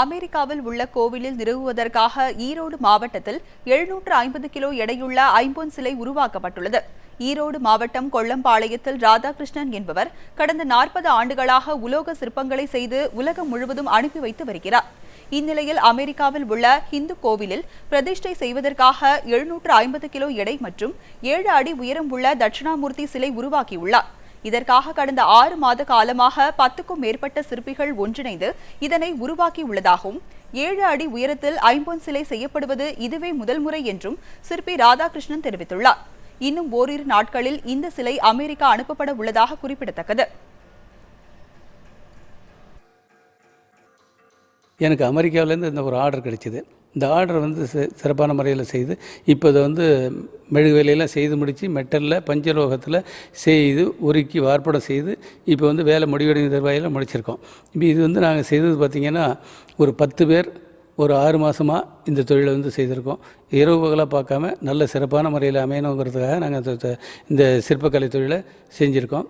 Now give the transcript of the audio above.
அமெரிக்காவில் உள்ள கோவிலில் நிறுவுவதற்காக ஈரோடு மாவட்டத்தில் எழுநூற்று ஐம்பது கிலோ எடையுள்ள ஐம்பொன் சிலை உருவாக்கப்பட்டுள்ளது. ஈரோடு மாவட்டம் கொல்லம்பாளையத்தில் ராதாகிருஷ்ணன் என்பவர் கடந்த நாற்பது ஆண்டுகளாக உலோக சிற்பங்களை செய்து உலகம் முழுவதும் அனுப்பி வைத்து வருகிறார். இந்நிலையில் அமெரிக்காவில் உள்ள ஹிந்து கோவிலில் பிரதிஷ்டை செய்வதற்காக எழுநூற்று ஐம்பது கிலோ எடை மற்றும் ஏழு அடி உயரம் உள்ள தட்சிணாமூர்த்தி சிலை உருவாக்கியுள்ளார். இதற்காக கடந்த ஆறு மாத காலமாக பத்துக்கும் மேற்பட்ட சிற்பிகள் ஒன்றிணைந்து இதனை உருவாக்கியுள்ளதாகவும் ஏழு அடி உயரத்தில் ஐம்பொன் சிலை செய்யப்படுவது இதுவே முதல் முறை என்றும் சிற்பி ராதாகிருஷ்ணன் தெரிவித்துள்ளார். இன்னும் ஓரிரு நாட்களில் இந்த சிலை அமெரிக்கா அனுப்பப்பட உள்ளதாக குறிப்பிடத்தக்கது. எனக்கு அமெரிக்காவிலேருந்து இந்த ஒரு ஆர்டர் கிடைச்சிது. இந்த ஆர்டர் வந்து சிறப்பான முறையில் செய்து இப்போ இதை வந்து மெழுகு வேலையெல்லாம் செய்து முடித்து மெட்டலில் பஞ்சலோகத்தில் செய்து உருக்கி வார்ப்படம் செய்து இப்போ வந்து வேலை முடிவடைந்த தருவாயில் முடிச்சிருக்கோம். இப்போ இது வந்து நாங்கள் செய்தது பார்த்திங்கன்னா ஒரு பத்து பேர் ஒரு ஆறு மாதமாக இந்த தொழிலை வந்து செய்திருக்கோம். இரவு பகலாக பார்க்காம நல்ல சிறப்பான முறையில் அமையணுங்கிறதுக்காக நாங்கள் இந்த- இந்த சிற்பக்கலை தொழிலை செஞ்சுருக்கோம்.